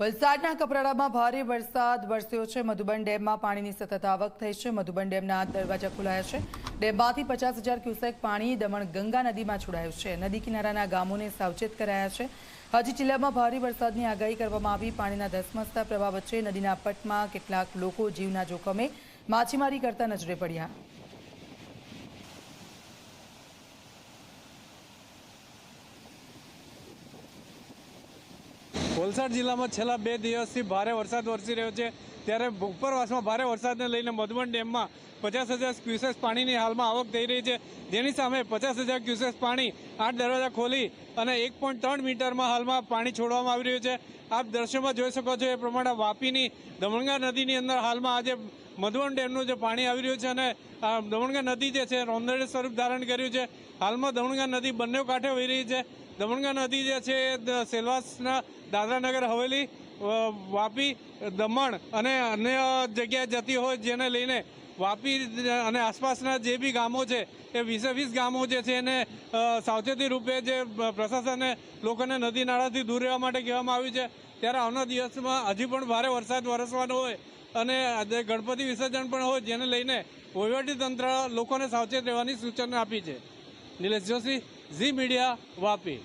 વલસાડના કપરાડામાં ભારે વરસાદ વરસ્યો છે. મધુબન ડેમમાં પાણીની સતત આવક થઈ છે. મધુબન ડેમના દરવાજા ખોલાયા છે. ડેમમાંથી પચાસ હજાર ક્યુસેક પાણી દમણ ગંગા નદીમાં છોડાયું છે. નદી કિનારાના ગામોને સાવચેત કરાયા છે. હજી જિલ્લામાં ભારે વરસાદની આગાહી કરવામાં આવી. પાણીના ધસમસતા પ્રવાહ વચ્ચે નદીના પટમાં કેટલાક લોકો જીવના જોખમે માછીમારી કરતા નજરે પડ્યા. વલસાડ જિલ્લામાં છેલ્લા બે દિવસથી ભારે વરસાદ વરસી રહ્યો છે. ત્યારે ઉપરવાસમાં ભારે વરસાદને લઈને મધુબન ડેમમાં પચાસ હજાર ક્યુસેસ પાણીની હાલમાં આવક થઈ રહી છે. જેની સામે પચાસ હજાર ક્યુસેસ પાણી આઠ દરવાજા ખોલી અને એક પોઈન્ટ ત્રણ મીટરમાં હાલમાં પાણી છોડવામાં આવી રહ્યું છે. આપ દ્રશ્યમાં જોઈ શકો છો એ પ્રમાણે વાપીની દમણગા નદીની અંદર હાલમાં આજે મધુવન ડેમનું જે પાણી આવી રહ્યું છે અને દમણગા નદી જે છે રોંદળે સ્વરૂપ ધારણ કર્યું છે. હાલમાં દમણગા નદી બંને કાંઠે વહી રહી છે. દમણગા નદી જે છે એ સેલવાસના દાદરાનગર, હવેલી વાપી, દમણ અને અન્ય જગ્યાએ જતી હોય જેને લઈને વાપી અને આસપાસના જે બી ગામો છે, એ વીસે વીસ ગામો જે છે એને સાવચેતી રૂપે જે પ્રશાસને લોકોને નદી નાળાથી દૂર રહેવા માટે કહેવામાં આવ્યું છે. ત્યારે આવનાર દિવસમાં હજી પણ ભારે વરસાદ વરસવાનો હોય અને ગણપતિ વિસર્જન પણ હોય જેને લઈને તંત્ર લોકોને સાવચેત રહેવાની સૂચના આપી છે. નિલેશ જોશી ઝી મીડિયા વાપી.